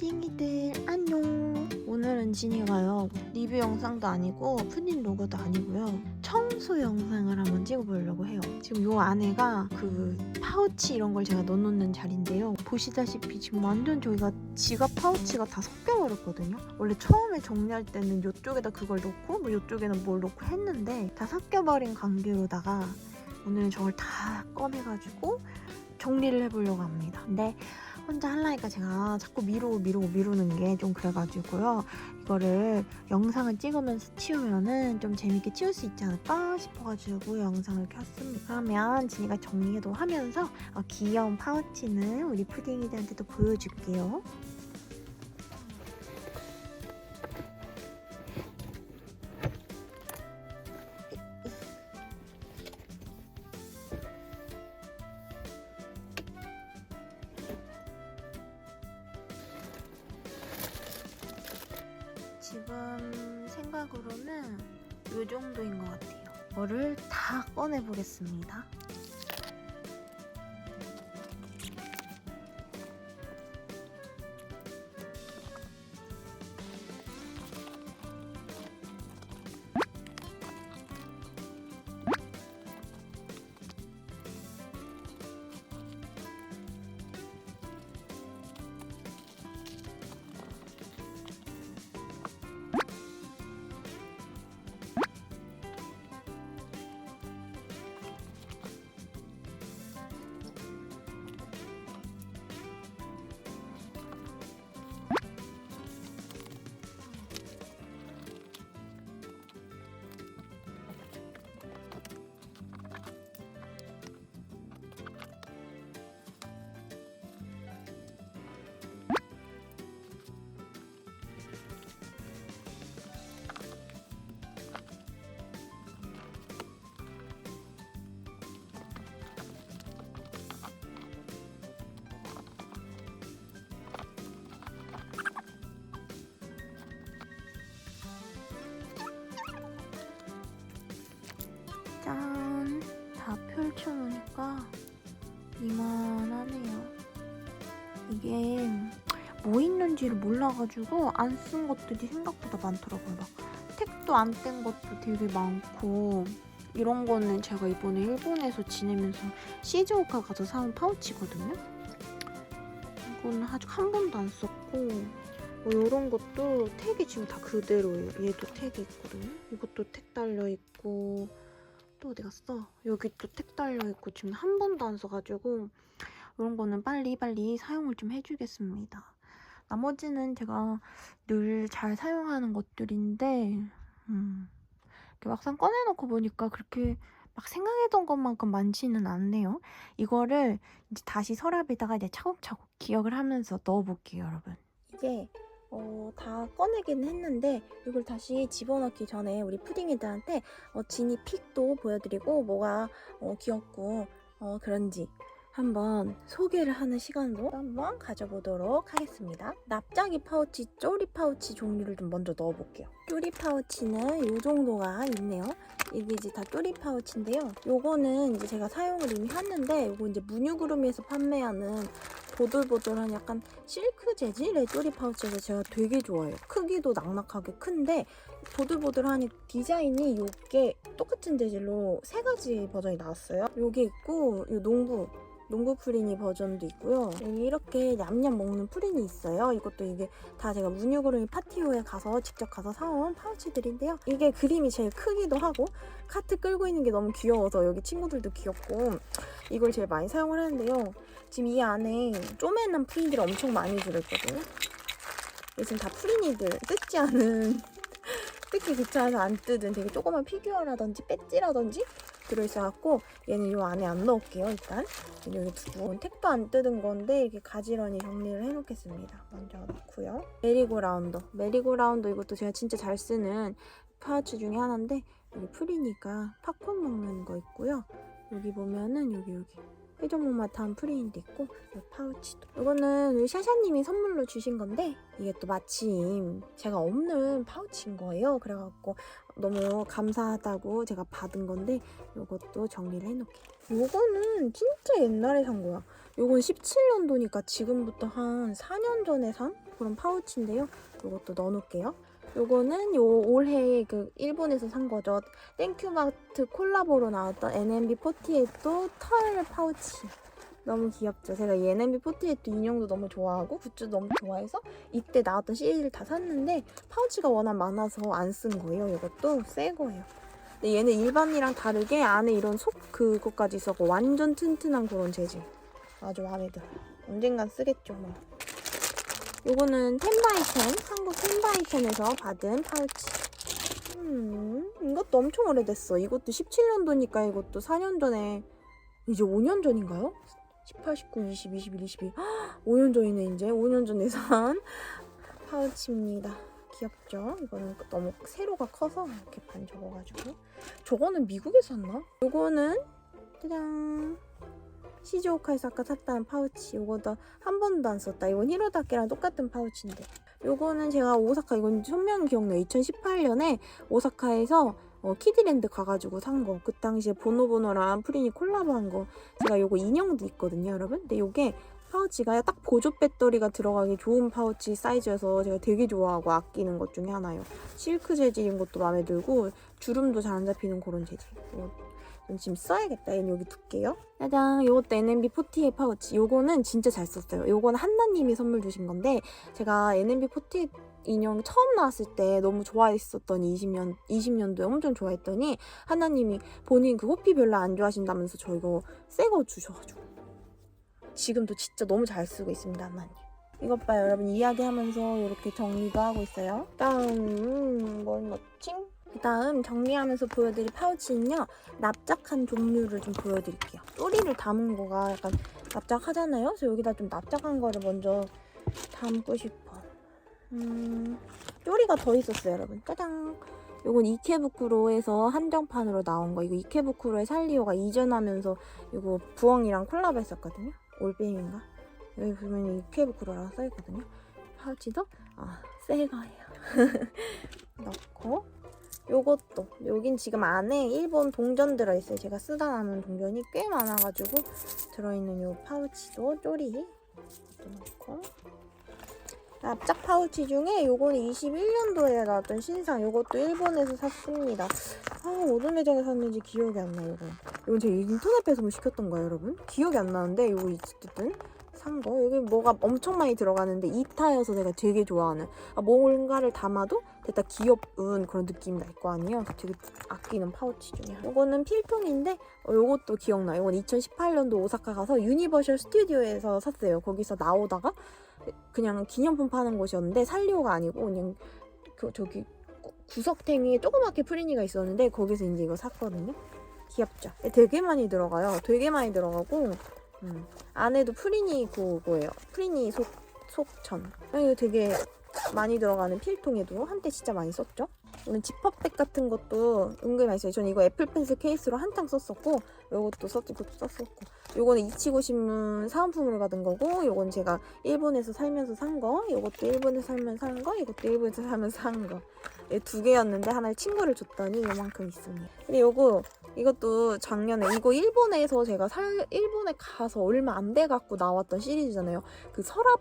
푸딩이들 안녕. 오늘은 진이가요 리뷰 영상도 아니고 푸딩 로그도 아니고요. 청소 영상을 한번 찍어보려고 해요. 지금 요 안에가 그 파우치 이런 걸 제가 넣어놓는 자리인데요. 보시다시피 지금 완전 저희가 지갑 파우치가 다 섞여버렸거든요. 원래 처음에 정리할 때는 요쪽에다 그걸 넣고 뭐 요쪽에는 뭘 넣고 했는데 다 섞여버린 관계로다가 오늘은 저걸 다 꺼내가지고 정리를 해보려고 합니다. 근데 혼자 하려니까 제가 자꾸 미루고 미루고 미루는 게 좀 그래가지고요. 이거를 영상을 찍으면서 치우면은 좀 재밌게 치울 수 있지 않을까 싶어가지고 영상을 켰습니다. 그러면 진이가 정리도 하면서 어, 귀여운 파우치는 우리 푸딩이들한테도 보여줄게요. 펼쳐놓으니까 이만하네요. 이게 뭐 있는지를 몰라가지고 안 쓴 것들이 생각보다 많더라고요. 막 택도 안 뗀 것도 되게 많고 이런 거는 제가 이번에 일본에서 지내면서 시즈오카 가서 사온 파우치거든요. 이거는 아직 한 번도 안 썼고 뭐 이런 것도 택이 지금 다 그대로예요. 얘도 택이 있거든요. 이것도 택 달려 있고 또 어디 갔어? 여기 또 택 달려 있고 지금 한 번도 안 써가지고 이런 거는 빨리 빨리 사용을 좀 해주겠습니다. 나머지는 제가 늘 잘 사용하는 것들인데 음, 막상 꺼내놓고 보니까 그렇게 막 생각했던 것만큼 많지는 않네요. 이거를 이제 다시 서랍에다가 이제 차곡차곡 기억을 하면서 넣어볼게요, 여러분. 이게 어, 다 꺼내긴 했는데 이걸 다시 집어넣기 전에 우리 푸딩이들한테 어, 지니 픽도 보여드리고 뭐가 어, 귀엽고 어, 그런지 한번 소개를 하는 시간도 한번 가져보도록 하겠습니다. 납작이 파우치, 쪼리 파우치 종류를 좀 먼저 넣어볼게요. 쪼리 파우치는 이 정도가 있네요. 이게 이제 다 쪼리 파우치인데요. 요거는 이제 제가 사용을 이미 했는데 요거 이제 문유그루미에서 판매하는 보들보들한 약간 실크 재질의 쪼리 파우치에서 제가 되게 좋아해요. 크기도 낙낙하게 큰데 보들보들하니 디자인이 요게 똑같은 재질로 세 가지 버전이 나왔어요. 요게 있고 요 농구 농구 프리니 버전도 있고요. 여기 이렇게 냠냠 먹는 프리니 있어요. 이것도 이게 다 제가 문유그루미 파티오에 가서 직접 가서 사온 파우치들인데요. 이게 그림이 제일 크기도 하고 카트 끌고 있는 게 너무 귀여워서 여기 친구들도 귀엽고 이걸 제일 많이 사용을 하는데요. 지금 이 안에 쪼매난 프리니들이 엄청 많이 들어있거든요. 지금 다 프리니들 뜯지 않은 뜯기 귀찮아서 안 뜯은 되게 조그만 피규어라든지 배지라든지 들어있어갖고 얘는 요 안에 안 넣을게요 일단. 여기 두고 택도 안 뜯은 건데 이렇게 가지런히 정리를 해놓겠습니다. 먼저 넣고요. 메리고라운드 메리고라운드 이것도 제가 진짜 잘 쓰는 파우치 중에 하나인데 여기 프리니까 팝콘 먹는 거 있고요. 여기 보면은 여기 여기 회전목마타한 프리인도 있고 이 파우치도 이거는 우리 샤샤님이 선물로 주신 건데 이게 또 마침 제가 없는 파우치인 거예요 그래갖고 너무 감사하다고 제가 받은 건데 이것도 정리를 해놓게 요거는 진짜 옛날에 산 거야 요건 17년도니까 지금부터 한 4년 전에 산 그런 파우치인데요. 이것도 넣어놓을게요. 요거는 요 올해 그 일본에서 산 거죠. 땡큐마트 콜라보로 나왔던 NMB48도 털 파우치. 너무 귀엽죠. 제가 이 NMB48 인형도 너무 좋아하고 굿즈도 너무 좋아해서 이때 나왔던 CD를 다 샀는데 파우치가 워낙 많아서 안 쓴 거예요. 이것도 새 거예요. 근데 얘는 일반이랑 다르게 안에 이런 속 그것까지 있어서 완전 튼튼한 그런 재질. 아주 마음에 들어요. 언젠간 쓰겠죠 뭐. 요거는 텐바이텐 한국 텐바이텐에서 받은 파우치. 음, 이것도 엄청 오래됐어. 이것도 17년도니까 이것도 4년 전에 이제 5년 전인가요? 18, 19, 20, 21, 22. 5년 전이네 이제. 5년 전에 산 파우치입니다. 귀엽죠? 이거는 너무 세로가 커서 이렇게 반 접어가지고. 저거는 미국에서 샀나? 요거는 짜잔. 시즈오카에서 아까 샀다는 파우치. 요거도 한 번도 안 썼다. 이건 히로다케랑 똑같은 파우치인데. 요거는 제가 오사카, 이건 선명 기억나요. 2018년에 오사카에서 어, 키디랜드 가가지고 산 거. 그 당시에 보노보노랑 프린이 콜라보 한 거. 제가 요거 인형도 있거든요, 여러분. 근데 요게 파우치가 딱 보조 배터리가 들어가기 좋은 파우치 사이즈여서 제가 되게 좋아하고 아끼는 것 중에 하나예요. 실크 재질인 것도 마음에 들고 주름도 잘 안 잡히는 그런 재질. 어, 지금 써야겠다. 얘는 여기 둘게요. 짜잔, 요것도 NMB48 파우치. 요거는 진짜 잘 썼어요. 요거는 한나님이 선물 주신 건데 제가 NMB48 인형 처음 나왔을 때 너무 좋아했었더니 20년 20년도에 엄청 좋아했더니 하나님이 본인 그 호피 별로 안 좋아하신다면서 저 이거 새 거 주셔가지고 지금도 진짜 너무 잘 쓰고 있습니다 하나님. 이것 봐요 여러분 이야기하면서 이렇게 정리도 하고 있어요. 다음 음, 뭘 넣지? 그 다음 정리하면서 보여드릴 파우치는요 납작한 종류를 좀 보여드릴게요. 쪼리를 담은 거가 약간 납작하잖아요. 그래서 여기다 좀 납작한 거를 먼저 담고 싶어. 음, 쪼리가 더 있었어요, 여러분. 짜잔. 요건 이케부쿠로에서 한정판으로 나온 거. 이거 이케부쿠로의 살리오가 이전하면서 이거 부엉이랑 콜라보 했었거든요. 올빼미인가? 여기 보면 이케부쿠로라고 써있거든요. 파우치도 아, 새 거예요. 넣고 요것도 여긴 지금 안에 일본 동전 들어있어요. 제가 쓰다 남은 동전이 꽤 많아가지고 들어있는 요 파우치도 쪼리 넣고 납작 파우치 중에 요거는 21년도에 나왔던 신상 요것도 일본에서 샀습니다. 아 어느 매장에 샀는지 기억이 안 나요 이거. 이건 제가 인터넷 배송을 시켰던 거예요 여러분. 기억이 안 나는데 요거 어쨌든 산 거. 여기 뭐가 엄청 많이 들어가는데 2타여서 제가 되게 좋아하는 아, 뭔가를 담아도 됐다 귀여운 그런 느낌이 날 거 아니에요. 되게 아끼는 파우치 중에. 요거는 필통인데 어, 요것도 기억나요. 이건 2018년도 오사카 가서 유니버셜 스튜디오에서 샀어요. 거기서 나오다가 그냥 기념품 파는 곳이었는데 살리오가 아니고 그냥 그 저기 구- 구석탱이에 조그맣게 프리니가 있었는데 거기서 이제 이거 샀거든요. 귀엽죠? 되게 많이 들어가요. 되게 많이 들어가고 음, 안에도 프리니 그거예요. 프리니 속 속천. 이거 되게 많이 들어가는 필통에도 한때 진짜 많이 썼죠. 이는 지퍼백 같은 것도 은근히 써요. 전 이거 애플 펜슬 케이스로 한창 썼었고 요것도 썼, 이것도 썼었고 요거는 이치고 신문 사은품으로 받은 거고 요건 제가 일본에서 살면서 산 거, 요것도 일본에서 살면서 산 거, 이것도 일본에서 살면서 산 거. 이두 개였는데 하나를 친구를 줬더니 요만큼 있습니다. 근데 요거 이것도 작년에 이거 일본에서 제가 살 일본에 가서 얼마 안 돼 갖고 나왔던 시리즈잖아요. 그 서랍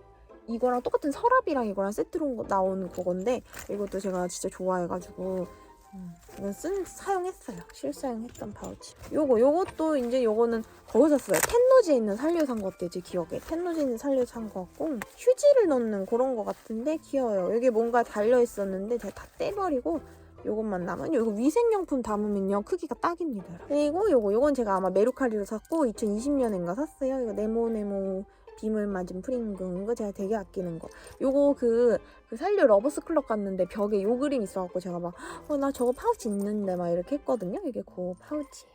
이거랑 똑같은 서랍이랑 이거랑 세트로 나온 그건데 이것도 제가 진짜 좋아해가지고 음, 이건 쓴 사용했어요. 실사용했던 파우치. 요거 요것도 이제 요거는 거기서 샀어요. 텐노지에 있는 살려 산것 같아요. 제 기억에 텐노지에 있는 살려 산것 같고 휴지를 넣는 그런 것 같은데 귀여워요. 여기 뭔가 달려 있었는데 제가 다 떼버리고 요것만 남은 이거 위생용품 담으면요 크기가 딱입니다. 그리고 요거 요건 제가 아마 메루카리로 샀고 2020년인가 샀어요. 이거 네모네모 비물 맞은 프링금 이거 제가 되게 아끼는 거. 요거 그, 그 살려 러버스 클럽 갔는데 벽에 요 그림 있어갖고 제가 막어나 저거 파우치 있는데 막 이렇게 했거든요. 이게 그 파우치예요.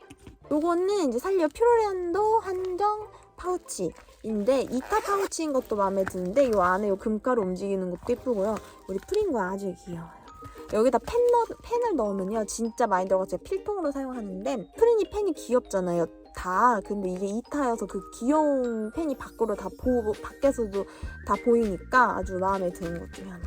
요거는 이제 살려 퓨로랜도 한정 파우치인데 2타 파우치인 것도 마음에 드는데 요 안에 요 금가루 움직이는 것도 예쁘고요. 우리 프링거 아주 귀여워요. 여기다 펜 넣, 펜을 넣으면요 진짜 많이 들어가서 필통으로 사용하는데 프린이 펜이 귀엽잖아요 다. 근데 이게 2타여서 그 귀여운 펜이 밖으로 다 보, 밖에서도 다 보이니까 아주 마음에 드는 것 중에 하나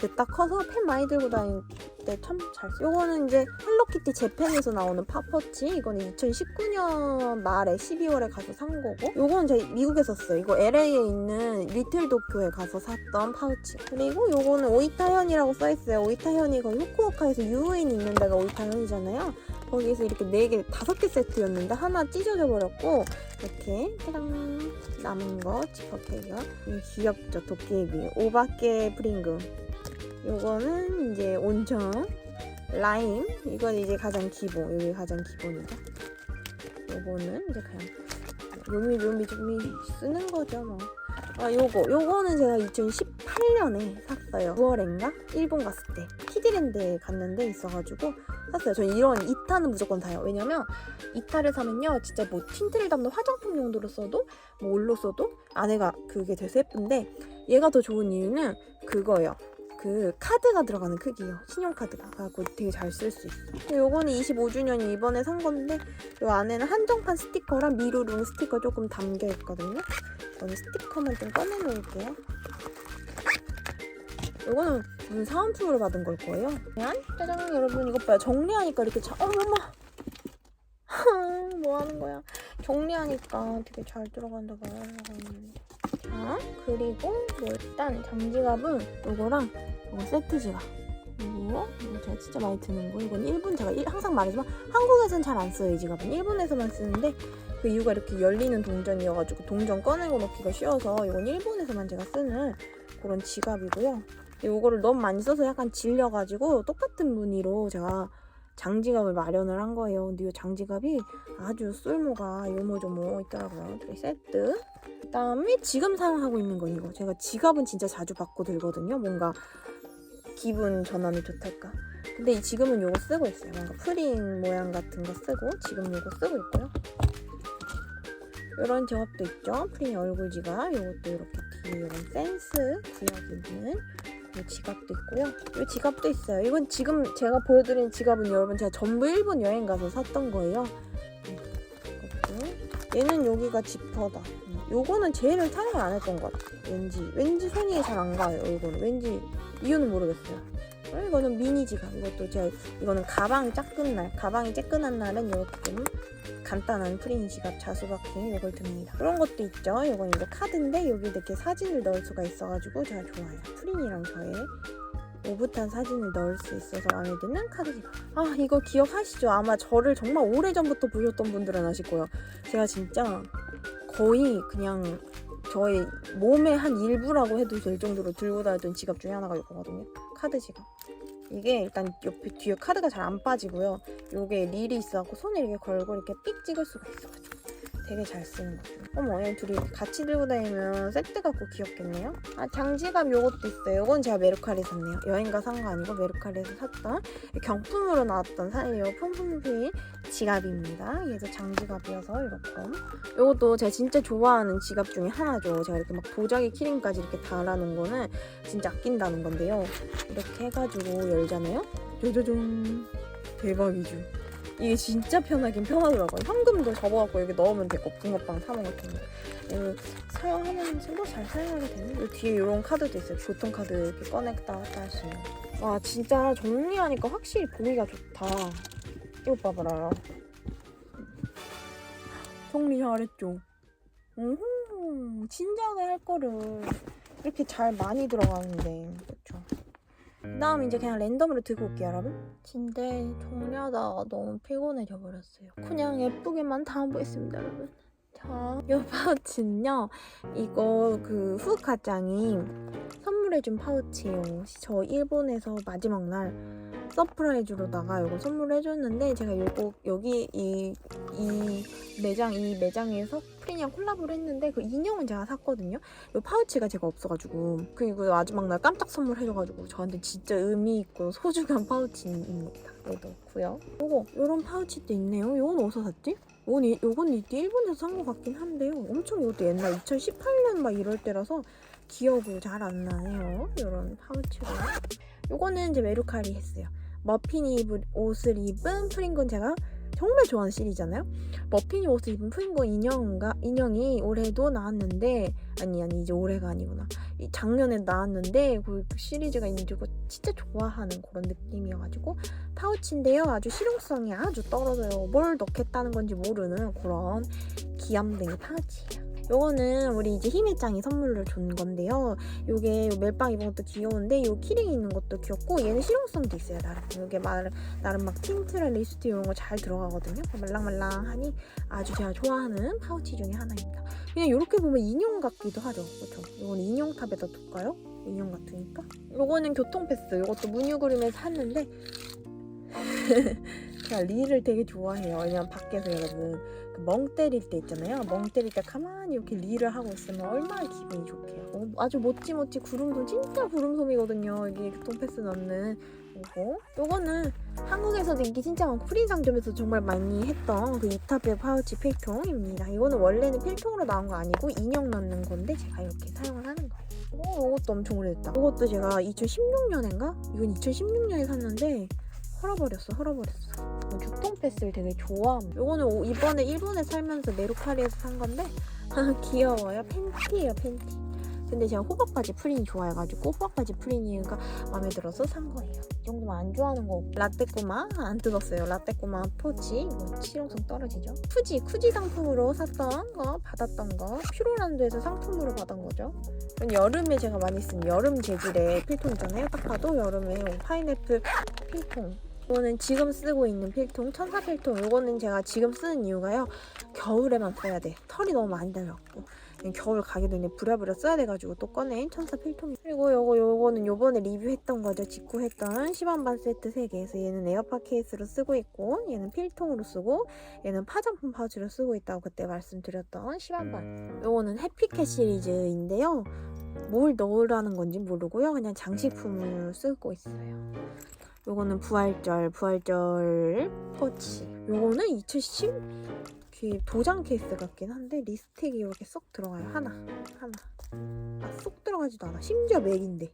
됐다 커서 펜 많이 들고 다닐 때 참 잘 써. 요거는 이제 헬로키티 재팬에서 나오는 팝퍼치. 이거는 2019년 말에 12월에 가서 산 거고. 요거는 제가 미국에서 썼어요. 이거 LA에 있는 리틀 도쿄에 가서 샀던 파우치. 그리고 요거는 오이타현이라고 써있어요. 오이타현이 거기 후쿠오카에서 유후인 있는 데가 오이타현이잖아요. 거기서 이렇게 4개, 5개 세트였는데 하나 찢어져 버렸고 이렇게 짜잔 남은 거 지퍼백이요. 이 귀엽죠 도깨비 오바케 프링금. 요거는 이제 온천 라임. 이건 이제 가장 기본 여기 가장 기본이죠. 요거는 이제 그냥 요미 요미 좀미 쓰는 거죠 뭐. 아 요거 요거는 제가 2018년에 샀어요. 9월인가? 일본 갔을 때. 키디랜드에 갔는데 있어가지고 샀어요. 저 이런 2타는 무조건 사요. 왜냐면 2타를 사면요 진짜 뭐 틴트를 담는 화장품 용도로 써도 뭐 올로 써도 안에가 그게 돼서 예쁜데 얘가 더 좋은 이유는 그거예요 그 카드가 들어가는 크기요 신용카드가 그래갖고 되게 잘 쓸 수 있어 요거는 25주년이 이번에 산 건데 요 안에는 한정판 스티커랑 미루룽 스티커 조금 담겨 있거든요 저는 스티커만 좀 꺼내놓을게요. 이거는 무슨 사은품으로 받은 걸 거예요. 그냥 짜잔 여러분 이것 봐요. 정리하니까 이렇게 잘 어머머 뭐 하는 거야? 정리하니까 되게 잘 들어간다 말하려고 했는데. 자 그리고 뭐 일단 장지갑은 이거랑 이거 세트 지갑. 이거 이거 제가 진짜 많이 드는 거. 이건 일본 제가 일- 항상 말하지만 한국에서는 잘 안 써요 이 지갑은. 일본에서만 쓰는데 그 이유가 이렇게 열리는 동전이어가지고 동전 꺼내고 놓기가 쉬워서 이건 일본에서만 제가 쓰는 그런 지갑이고요. 이거를 너무 많이 써서 약간 질려가지고 똑같은 무늬로 제가 장지갑을 마련을 한 거예요. 근데 이 장지갑이 아주 쓸모가 요모조모 있더라고요. 세트. 그다음에 지금 사용하고 있는 건 이거. 제가 지갑은 진짜 자주 받고 들거든요. 뭔가 기분 전환이 좋달까. 근데 이 지금은 요거 쓰고 있어요. 뭔가 프린 모양 같은 거 쓰고 지금 요거 쓰고 있고요. 이런 지갑도 있죠. 프린 얼굴 지갑. 이것도 이렇게 뒤에 이런 센스 구역 있는 이 지갑도 있고요. 이 지갑도 있어요. 이건 지금 제가 보여드린 지갑은 여러분 제가 전부 일본 여행 가서 샀던 거예요. 네. 얘는 여기가 지퍼다. 음, 요거는 제일을 사용 안 했던 것 같아요. 왠지 왠지 손이 잘 안 가요. 이거는 왠지 이유는 모르겠어요. 이거는 미니 지갑. 이것도 제가 이거는 가방 작은 날, 가방이 쬐끈한 날은 이렇게 좀 간단한 프린 지갑 자수박해 이걸 듭니다. 그런 것도 있죠. 이건 이제 카드인데 여기 이렇게 사진을 넣을 수가 있어가지고 제가 좋아요. 프린이랑 저의 오붓한 사진을 넣을 수 있어서 마음에 드는 카드 지갑. 아 이거 기억하시죠? 아마 저를 정말 오래 전부터 보셨던 분들은 아실 거예요. 제가 진짜 거의 그냥 저의 몸의 한 일부라고 해도 될 정도로 들고 다녔던 지갑 중에 하나가 이거거든요. 카드 지갑. 이게 일단 옆에 뒤에 카드가 잘 안 빠지고요. 요게 릴이 있어갖고 손에 이렇게 걸고 이렇게 삑 찍을 수가 있어가지고 되게 잘 쓰는 것 같아요. 어머, 얘 둘이 같이 들고 다니면 세트 갖고 귀엽겠네요. 아, 장지갑 요것도 있어요. 요건 제가 메르카리 샀네요. 여행가 산 거 아니고 메르카리에서 샀던 경품으로 나왔던 사이에요. 폼폼피 지갑입니다. 얘도 장지갑이어서 이렇게. 요것도 제가 진짜 좋아하는 지갑 중에 하나죠. 제가 이렇게 막 도자기 키링까지 이렇게 달아놓은 거는 진짜 아낀다는 건데요. 이렇게 해가지고 열잖아요. 짜자잔. 대박이죠. 이게 진짜 편하긴 편하더라고요. 현금도 접어갖고 여기 넣으면 되고 붕어빵 사먹 같은 거. 이거 사용하면 생각 잘 사용하게 되네. 이 뒤에 이런 카드도 있어요. 교통 카드 이렇게 꺼냈다 왔다 할 수 있는. 와 진짜 정리하니까 확실히 보기가 좋다. 이거 봐봐라. 정리 잘했죠. 오, 진작에 할 거를 이렇게 잘 많이 들어가는데 그렇죠. 그 다음 이제 그냥 랜덤으로 들고 올게요 여러분. 근데 정리하다가 너무 피곤해져 버렸어요. 그냥 예쁘게만 담아보겠습니다 여러분. 자, 이 파우치는요 이거 그 후카짱이 선물해준 파우치예요. 저 일본에서 마지막 날 서프라이즈로다가 이거 선물해줬는데 제가 이거 여기 이, 이 매장 이 매장에서 프리니랑 콜라보를 했는데 그 인형은 제가 샀거든요 이 파우치가 제가 없어가지고 그리고 마지막 날 깜짝 선물해줘가지고 저한테 진짜 의미 있고 소중한 파우치입니다. 여기 넣고요. 요거 요런 파우치도 있네요. 요건 어디서 샀지? 요건, 이- 요건 이때 일본에서 산 것 같긴 한데요. 엄청 이것도 옛날 2018년 막 이럴 때라서 기억이 잘 안 나네요. 요런 파우치로. 요거는 이제 메루카리 했어요. 머핀이 입은 옷을 입은 프링건 제가 정말 좋아하는 시리즈잖아요. 머핀이 옷을 입은 프링고 인형가 인형이 올해도 나왔는데 아니 아니 이제 올해가 아니구나. 이 작년에 나왔는데 그 시리즈가 있는데 그거 진짜 좋아하는 그런 느낌이어가지고 파우치인데요. 아주 실용성이 아주 떨어져요. 뭘 넣겠다는 건지 모르는 그런 귀염둥이 파우치예요. 요거는 우리 이제 희매짱이 선물로 준 건데요. 요게 요 멜빵 입은 것도 귀여운데 요 키링 있는 것도 귀엽고 얘는 실용성도 있어요. 나름 요게 말, 나름 막 틴트랑 리스트 이런 거 잘 들어가거든요. 말랑말랑하니 아주 제가 좋아하는 파우치 중에 하나입니다. 그냥 이렇게 보면 인형 같기도 하죠. 그렇죠? 이건 인형탑에다 둘까요? 인형 같으니까. 요거는 교통패스. 요것도 문유그림에서 샀는데 제가 릴을 되게 좋아해요. 왜냐면 밖에서 여러분 그 멍 때릴 때 있잖아요. 멍 때릴 때 가만히 이렇게 릴을 하고 있으면 얼마나 기분이 좋게요. 어, 아주 모찌모찌 구름솜 진짜 구름솜이거든요. 이게 교통패스 넣는 요거. 요거는 한국에서도 인기 진짜 많고 프린 상점에서 정말 많이 했던 그 이타베 파우치 필통입니다. 이거는 원래는 필통으로 나온 거 아니고 인형 넣는 건데 제가 이렇게 사용을 하는 거예요. 오, 이것도 엄청 오래됐다. 이것도 제가 2016년인가? 이건 2016년에 샀는데 헐어버렸어, 헐어버렸어. 어, 교통패스를 되게. 이거는 오- 이번에 일본에 살면서 메루카리에서 산 건데 귀여워요. 팬티예요, 팬티. 근데 제가 호박바지 프린이 좋아해가지고 호박바지 프린이가 마음에 들어서 산 거예요. 이 정도면 안 좋아하는 거 라떼꼬마 안 뜯었어요. 라떼꼬마 포치 이거 실용성 떨어지죠. 쿠지 쿠지 상품으로 샀던 거 받았던 거 퓨로란드에서 상품으로 받은 거죠. 여름에 제가 많이 쓴 여름 재질의 필통이잖아요. 딱 봐도 여름에 파인애플 필통. 이거는 지금 쓰고 있는 필통, 천사 필통. 이거는 제가 지금 쓰는 이유가요. 겨울에만 써야 돼. 털이 너무 많이 달렸고. 겨울 가기 전에 부랴부랴 써야 돼가지고 또 꺼낸 천사 필통. 그리고 요거 요거는 요번에 리뷰했던 거죠. 직구했던 10원반 세트 3개에서 얘는 에어팟 케이스로 쓰고 있고 얘는 필통으로 쓰고 얘는 파장품 파우치로 쓰고 있다고 그때 말씀드렸던 10원반. 요거는 해피캣 시리즈인데요. 뭘 넣으라는 건지 모르고요. 그냥 장식품을 쓰고 있어요. 요거는 부활절, 부활절 포치. 요거는 2010그 도장 케이스 같긴 한데 리스틱이 이렇게 쏙 들어가요. 하나, 하나. 아, 쏙 들어가지도 않아. 심지어 맥인데.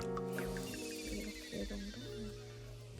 이렇게 이 정도.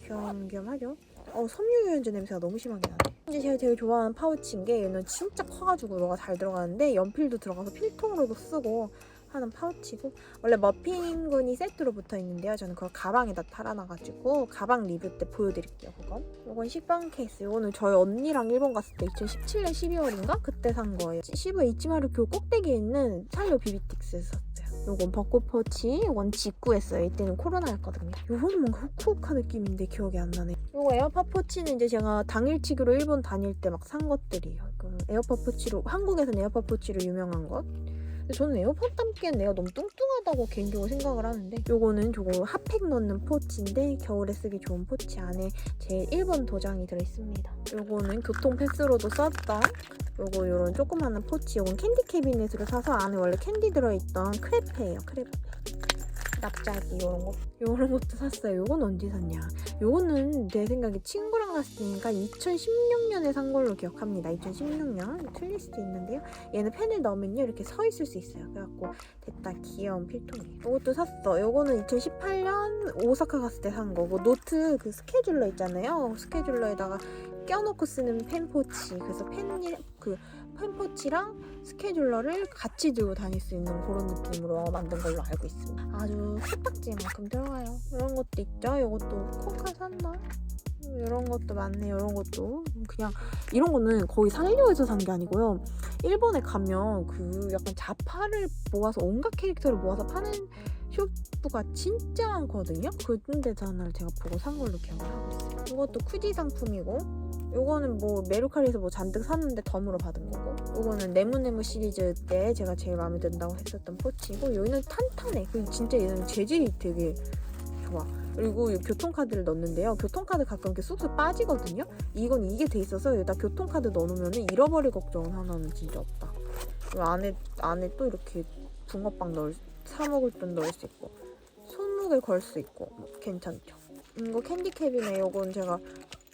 겸겸하죠? 어, 섬유유연제 냄새가 너무 심하게 나네. 이제 제가 되게 좋아하는 파우치인 게 얘는 진짜 커가지고 뭐가 잘 들어가는데 연필도 들어가서 필통으로도 쓰고 하는 파우치고 원래 머핀군이 세트로 붙어 있는데요. 저는 그걸 가방에다 달아놔가지고 가방 리뷰 때 보여드릴게요. 그건. 이건 식빵 케이스. 이거는 저희 언니랑 일본 갔을 때 2017년 12월인가 그때 산 거예요. 시부에 이치마루 교 꼭대기에 있는 살로 비비틱스에서. 요건 벚꽃 포치, 이건 직구했어요. 이때는 코로나였거든요. 요거는 뭔가 후쿠오카 느낌인데 기억이 안 나네. 요거 에어팟 포치는 이제 제가 당일치기로 일본 다닐 때 막 산 것들이에요. 그 에어팟 포치로 한국에서는 에어팟 포치로 유명한 것. 저는 에어팟 담기엔 내가 너무 뚱뚱하다고 개인적으로 생각을 하는데 요거는 저거 핫팩 넣는 포치인데 겨울에 쓰기 좋은 포치 안에 제 1번 도장이 들어있습니다. 요거는 교통 패스로도 썼던 요거 요런 조그마한 포치 요건 캔디 캐비넷으로 사서 안에 원래 캔디 들어있던 크레페예요 크레페 납작이 요런 거? 요런 것도 샀어요. 요건 언제 샀냐? 요거는 내 생각에 친구랑 갔을 때니까 2016년에 산 걸로 기억합니다. 2016년? 틀릴 수도 있는데요. 얘는 펜을 넣으면요 이렇게 서 있을 수 있어요. 그래갖고 됐다. 귀여운 필통이에요 요것도 샀어. 요거는 2018년 오사카 갔을 때 산 거고 노트 그 스케줄러 있잖아요. 스케줄러에다가 껴놓고 쓰는 펜 포치. 그래서 펜이 그 펜포치랑 스케줄러를 같이 들고 다닐 수 있는 그런 느낌으로 만든 걸로 알고 있습니다. 아주 코딱지만큼 들어가요. 이런 것도 있죠. 이것도 코카 샀나? 이런 것도 많네요. 이런 것도 그냥 이런 거는 거의 산리오에서 산 게 아니고요. 일본에 가면 그 약간 자파를 모아서 온갖 캐릭터를 모아서 파는 쇼프가 진짜 많거든요. 그런 데서 하나를 제가 보고 산 걸로 기억을 하고 있어요. 이것도 쿠지 상품이고 요거는 뭐 메루카리에서 뭐 잔뜩 샀는데 덤으로 받은 거고 요거는 네모네모 시리즈 때 제가 제일 마음에 든다고 했었던 포치고 여기는 탄탄해. 진짜 얘는 재질이 되게 좋아. 그리고 이 교통카드를 넣는데요. 교통카드 가끔 이렇게 쑥쑥 빠지거든요. 이건 이게 돼 있어서 여기다 교통카드 넣어놓으면 잃어버릴 걱정은 하나는 진짜 없다. 이 안에 안에 또 이렇게 붕어빵 넣을 사 먹을 돈 넣을 수 있고 손목에 걸 수 있고 뭐 괜찮죠. 이거 캔디 캡이네. 요건 제가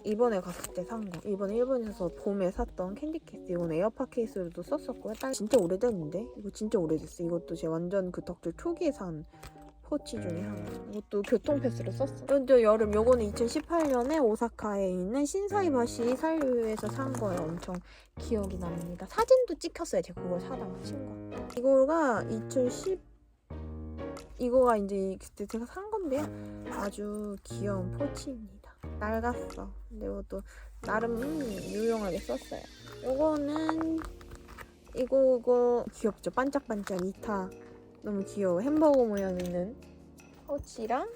이번에 갔을 때 산 거. 이번에 일본에서 봄에 샀던 캔디 케이스. 이건 에어팟 케이스로도 썼었고요. 딸 진짜 오래됐는데? 이거 진짜 오래됐어. 이것도 제 완전 그 덕질 초기에 산 포치 중에 하나. 이것도 교통패스를 썼어. 이것도 여름. 요거는 2018년에 오사카에 있는 신사이바시 산류에서 산 거예요. 엄청 기억이 납니다. 사진도 찍혔어요. 제가 그걸 사다가 친 거. 이거가 2010 이거가 이제 그때 제가 산 건데요. 아주 귀여운 포치입니다. 낡았어. 근데 이것도 나름 유용하게 썼어요. 요거는 이거 이거 귀엽죠? 반짝반짝 이타 너무 귀여워. 햄버거 모양 있는 파우치랑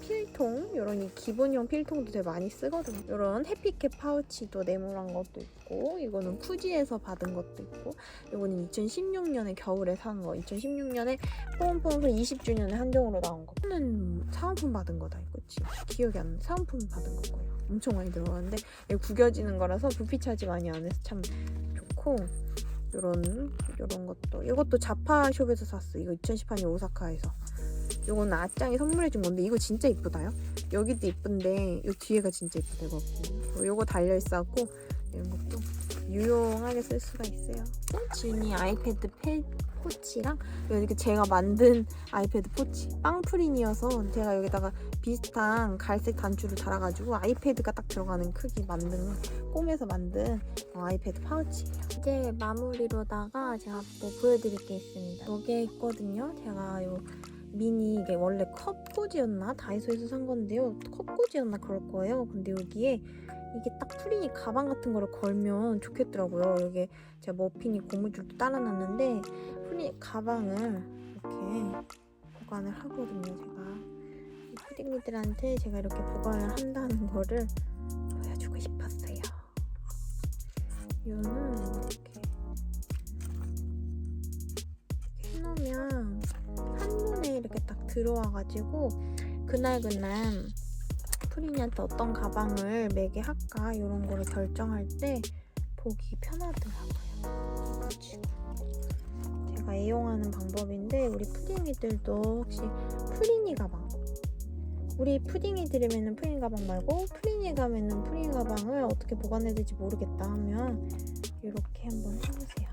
필통 요런 이 기본형 필통도 되게 많이 쓰거든요. 요런 해피캡 파우치도 네모난 것도 있고 이거는 푸지에서 받은 것도 있고 요거는 2016년에 겨울에 산 거. 2016년에 뽀원뽀원 20주년에 한정으로 나온 거. 이거는 사은품 받은 거다 이거 지 기억이 안 나. 사은품 받은 거 거예요. 엄청 많이 들어가는데 구겨지는 거라서 부피 차지 많이 안 해서 참 좋고 요런 요런 것도 이것도 자파숍에서 샀어. 이거 2018년 오사카에서. 요거는 아짱이 선물해 준 건데 이거 진짜 이쁘다요. 여기도 이쁜데 요 뒤에가 진짜 이쁘다 이거. 요거 달려 있어갖고 이런 것도 유용하게 쓸 수가 있어요. 지훈이 아이패드 페 포치랑 이렇게 제가 만든 아이패드 포치 빵프린이어서 제가 여기다가 비슷한 갈색 단추를 달아가지고 아이패드가 딱 들어가는 크기 만든 꿈에서 만든 어, 아이패드 파우치예요. 이제 마무리로다가 제가 뭐 보여드릴 게 있습니다. 여기에 있거든요. 제가 요 미니 이게 원래 컵꽂이였나 다이소에서 산 건데요. 컵꽂이였나 그럴 거예요. 근데 여기에 이게 딱 프린이 가방 같은 거를 걸면 좋겠더라고요. 여기 제가 머핀이 고무줄도 따라놨는데 프린 가방을 이렇게 보관을 하거든요. 제가 이 푸딩이들한테 제가 이렇게 보관을 한다는 거를 보여주고 싶었어요. 이거는 들어와가지고 그날 그날 프린이한테 어떤 가방을 매게 할까 이런 거를 결정할 때 보기 편하더라고요. 제가 애용하는 방법인데 우리 푸딩이들도 혹시 프린이 가방? 우리 푸딩이 들으면은 프린 가방 말고 프린이 가면은 프린 가방을 어떻게 보관해야 될지 모르겠다 하면 이렇게 한번 해보세요.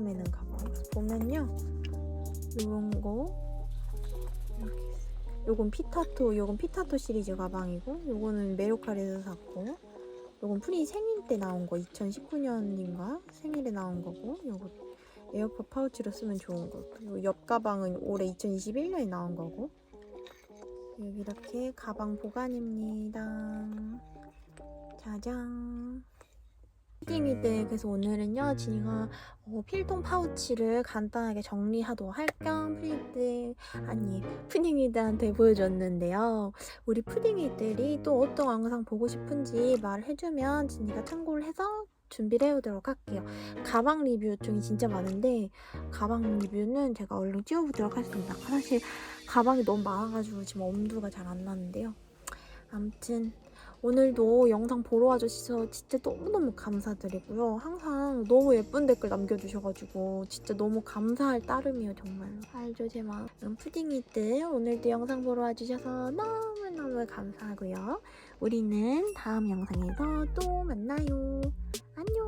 매는 가방 보면요. 요런 거 요. 요건 피타토 요건 피타토 시리즈 가방이고 요거는 메로칼에서 샀고 요건 프린 생일 때 나온 거 2019년인가? 생일에 나온 거고 요거 에어팟 파우치로 쓰면 좋은 거고 요옆 가방은 올해 2021년에 나온 거고. 이렇게 가방 보관입니다. 짜잔 푸딩이들 그래서 오늘은요 진이가 어, 필통 파우치를 간단하게 정리하도록 할겸 푸딩이들 아니 푸딩이들한테 보여줬는데요. 우리 푸딩이들이 또 어떤 영상 보고 싶은지 말을 해주면 진이가 참고를 해서 준비를 해오도록 할게요. 가방 리뷰 중에 진짜 많은데 가방 리뷰는 제가 얼른 찍어보도록 하겠습니다. 사실 가방이 너무 많아가지고 지금 엄두가 잘 안 나는데요. 아무튼 오늘도 영상 보러 와주셔서 진짜 너무너무 감사드리고요. 항상 너무 예쁜 댓글 남겨주셔가지고 진짜 너무 감사할 따름이에요, 정말로. 알죠, 제 마음. 음, 푸딩이들 오늘도 영상 보러 와주셔서 너무너무 감사하고요. 우리는 다음 영상에서 또 만나요. 안녕!